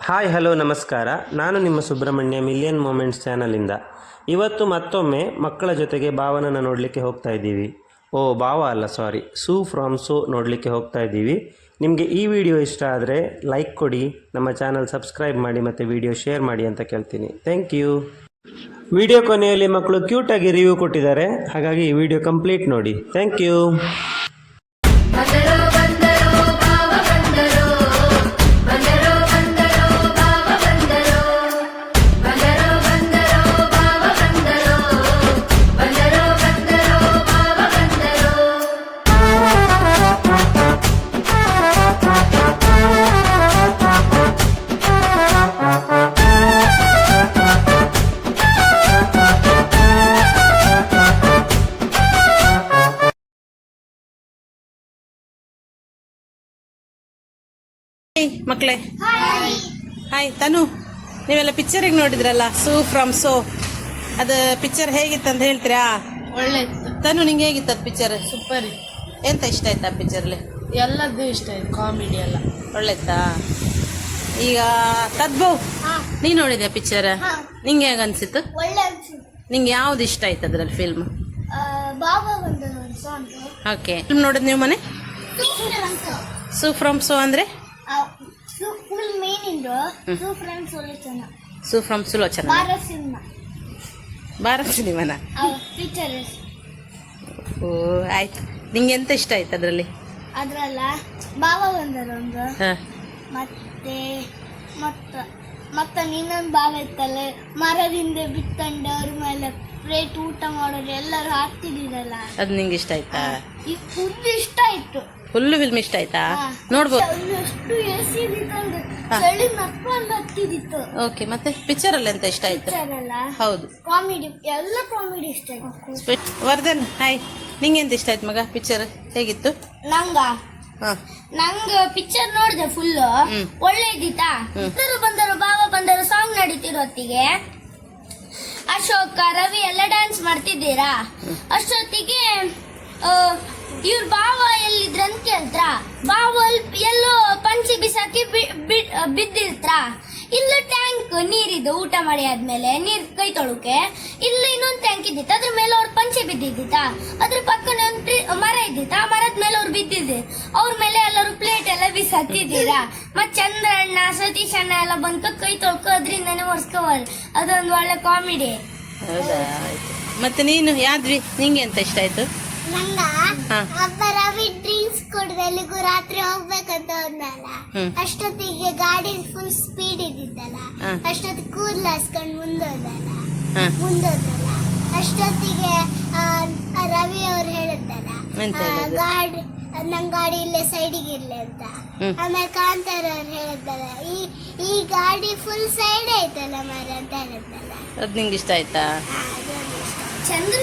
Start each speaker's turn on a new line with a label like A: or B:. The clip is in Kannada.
A: ಹಾಯ್, ಹಲೋ, ನಮಸ್ಕಾರ. ನಾನು ನಿಮ್ಮ ಸುಬ್ರಹ್ಮಣ್ಯ ಮಿಲಿಯನ್ ಮೂಮೆಂಟ್ಸ್ ಚಾನಲಿಂದ. ಇವತ್ತು ಮತ್ತೊಮ್ಮೆ ಮಕ್ಕಳ ಜೊತೆಗೆ ಭಾವನನ್ನು ನೋಡಲಿಕ್ಕೆ ಹೋಗ್ತಾ ಇದ್ದೀವಿ. ಓ, ಭಾವ ಅಲ್ಲ ಸಾರಿ ಸೂ ಫ್ರಾಮ್ ಸೂ ನೋಡಲಿಕ್ಕೆ ಹೋಗ್ತಾ ಇದ್ದೀವಿ. ನಿಮಗೆ ಈ ವಿಡಿಯೋ ಇಷ್ಟ ಆದರೆ ಲೈಕ್ ಕೊಡಿ, ನಮ್ಮ ಚಾನಲ್ ಸಬ್ಸ್ಕ್ರೈಬ್ ಮಾಡಿ ಮತ್ತು ವಿಡಿಯೋ ಶೇರ್ ಮಾಡಿ ಅಂತ ಕೇಳ್ತೀನಿ. ಥ್ಯಾಂಕ್ ಯು ವಿಡಿಯೋ ಕೊನೆಯಲ್ಲಿ ಮಕ್ಕಳು ಕ್ಯೂಟಾಗಿ ರಿವ್ಯೂ ಕೊಟ್ಟಿದ್ದಾರೆ. ಹಾಗಾಗಿ ಈ ವಿಡಿಯೋ ಕಂಪ್ಲೀಟ್ ನೋಡಿ. ಥ್ಯಾಂಕ್ ಯು
B: ಹಾಯ್ ಮಕ್ಕಳೇ ಹಾಯ್ ತನು. ನೀವೆಲ್ಲ ಪಿಕ್ಚರಿಗೆ ನೋಡಿದ್ರಲ್ಲ? ಸೂ ಫ್ರಮ್ ಸೋ ಅದು ಪಿಕ್ಚರ್ ಹೇಗಿತ್ತು ಅಂತ ಹೇಳ್ತೀರಾ?
C: ಒಳ್ಳೆ
B: ತನು ನಿಂಗೆ ಹೇಗಿತ್ತು ಅದು ಪಿಕ್ಚರ್
C: ಸೂಪರ್
B: ಎಂತ ಇಷ್ಟ ಆಯ್ತಾ ಆ ಪಿಕ್ಚರ್ಲಿ
C: ಎಲ್ಲದ್ದು ಇಷ್ಟ ಆಯ್ತು ಕಾಮಿಡಿ ಎಲ್ಲ.
B: ಒಳ್ಳೆತ್ತಾ ಈಗ ತದ್ಭವ್ ನೀ ನೋಡಿದ್ಯಾ ಪಿಕ್ಚರ್ ನಿಂಗೆ ಹೇಗೆ ಅನ್ಸಿತ್ತು?
D: ಒಳ್ಳೆ
B: ನಿಂಗೆ ಯಾವ್ದು ಇಷ್ಟ ಆಯ್ತು ಅದ್ರಲ್ಲಿ ಫಿಲ್ಮ್
D: ಬಾಬಾ
B: ಓಕೆ ಫಿಲ್ಮ್ ನೋಡಿದ್ ನೀವು ಮನೆ? ಸೂ ಫ್ರಮ್ ಸೋ ಅಂದರೆ?
D: Full meaning Sulochana
B: Su from Sulochana
D: Bharat cinema
B: Bharat ಸಿನಿಮಾನ
D: ಪಿಕ್ಚರ್
B: ಓ ಆಯ್ತು. ನಿಂಗೆ ಎಂತ ಇಷ್ಟ ಆಯ್ತು ಅದರಲ್ಲಿ?
D: ಅದ್ರಲ್ಲ ಬಾಬಾ ಬಂದರ ಒಂದು ಮತ್ತೆ ಮತ್ತ ಮತ್ತ ಇನ್ನೊಂದು ಬಾಬಾ ಇತ್ತಲ್ಲ ಮರದಿಂದ ಬಿತ್ತಂಡ ಅವ್ರ ಮೇಲೆ ಪ್ಲೇಟ್ ಊಟ ಮಾಡೋರು ಎಲ್ಲರೂ ಹಾಕ್ತಿದ್ದೀರಲ್ಲ.
B: ಅದು ನಿಂಗೆ ಇಷ್ಟ ಆಯ್ತಾ?
D: ಈ ಫುಡ್ ಇಷ್ಟ ಆಯ್ತು.
B: ಫುಲ್ಲು ಫಿಲ್ಮ್ ಇಷ್ಟ ಆಯ್ತಾ. ನೋಡ್ಬೋದು. ಓಕೆ ಮತ್ತೆ ಪಿಕ್ಚರ್ ಅಲ್ಲಿ ಎಂತ ಇಷ್ಟ ಆಯ್ತು? ಹೌದು.
D: ಕಾಮಿಡಿ ಎಲ್ಲ ಕಾಮಿಡಿ ಇಷ್ಟ ಆಯ್ತು.
B: ವರ್ಧನ್ ಹಾಯ್ ನಿಂಗೆ ಎಂತ ಇಷ್ಟ ಆಯ್ತು ಮಗ ಪಿಕ್ಚರ್ ಹೇಗಿತ್ತು?
D: ನಂಗ? ನಂಗ ಪಿಕ್ಚರ್ ನೋಡಿದೆ ಫುಲ್. ಒಳ್ಳೆ ಇದ್ದಿತ್ತಾ ಬಂದರು ಬಾಬಾ ಬಂದರು ಸಾಂಗ್ ನಡೀತಿರೋತ್ತಿಗೆ ಅಶೋಕ ರವಿ ಎಲ್ಲ ಡ್ಯಾನ್ಸ್ ಮಾಡ್ತಿದ್ದೀರಾ? ಅಷ್ಟೊತ್ತಿಗೆ ಇವ್ರ ಬಾವ ಕೇಳ್ತ್ರ ಬಾವ ಅಲ್- ಎಲ್ಲೋ ಪಂಚಿ ಬಿಸಾಕಿ ಬಿದ್ದಿರ್ತ್ರ ಇಲ್ಲ ಟ್ಯಾಂಕ್ ನೀರಿದ್ದು ಊಟ ಮಾಡಿ ಆದ್ಮೇಲೆ ನೀರ್ ಕೈ ತೊಳಕೆ ಇಲ್ಲಿ ಇನ್ನೊಂದು ಟ್ಯಾಂಕ್ ಇದ್ದಿತ್ತು. ಅದ್ರ ಮೇಲೆ ಅವ್ರ ಪಂಚೆ ಬಿದ್ದಿದ್ದಿತ್ತ? ಅದ್ರ ಪಕ್ಕ ಒಂದು ಮರ ಇದ್ದಿತ್ತ? ಆ ಮರದ ಮೇಲೆ ಅವ್ರು ಬಿದ್ದಿದ್ದೆ. ಅವ್ರ ಮೇಲೆ ಎಲ್ಲರೂ ಪ್ಲೇಟ್ ಎಲ್ಲ ಬಿಸಾಕಿದ್ದೀರಾ ಮತ್ ಚಂದ್ರಣ್ಣ ಸತೀಶ್ ಅಣ್ಣ ಎಲ್ಲ ಬಂದ್ಕ ಕೈ ತೊಳ್ಕೊ ಅದ್ರಿಂದಾನೇ ಒರ್ಸ್ಕೋವಲ್ ಅದೊಂದು ಒಳ್ಳೆ ಕಾಮಿಡಿ
B: ಹೌದಾ? ಮತ್ತೆ ನೀನು ಯಾದ್ವಿ ನಿಂಗೆ ಎಂತ ಇಷ್ಟ ಆಯ್ತು?
D: ಎಲ್ಲಿಗೂ ರಾತ್ರಿ ಹೋಗ್ಬೇಕಂತ ಹೋದ್ನಲ್ಲ. ಅಷ್ಟೊತ್ತಿಗೆ ಗಾಡಿ ಫುಲ್ ಸ್ಪೀಡ್ ಇದ್ದಿದ್ದಲ್ಲ. ಅಷ್ಟೊತ್ತಿಗೆ ಕೂದಲು ಹಸ್ಕೊಂಡು ಮುಂದೋದಲ್ಲ ಮುಂದೋದಲ್ಲ ಅಷ್ಟೊತ್ತಿಗೆ ರವಿ ಅವ್ರು ಹೇಳಿದ್ದಲ್ಲ? ಗಾಡಿ ನಮ್ ಗಾಡಿ ಇಲ್ಲೇ ಸೈಡಿಗೆ ಇರ್ಲಿ ಅಂತ. ಆಮೇಲೆ ಕಾಂತಾರ ಅವ್ರು ಹೇಳಿದ್ದಲ್ಲ ಈ ಈ ಗಾಡಿ ಫುಲ್ ಸೈಡ್ ಐತಲ್ಲ ಮರ ಅಂತ ಹೇಳಿದ್ದಲ್ಲ
B: ಅದ್ ನಿಂಗೆ ಇಷ್ಟ ಆಯ್ತಾ?
D: ಚಂದ್ರ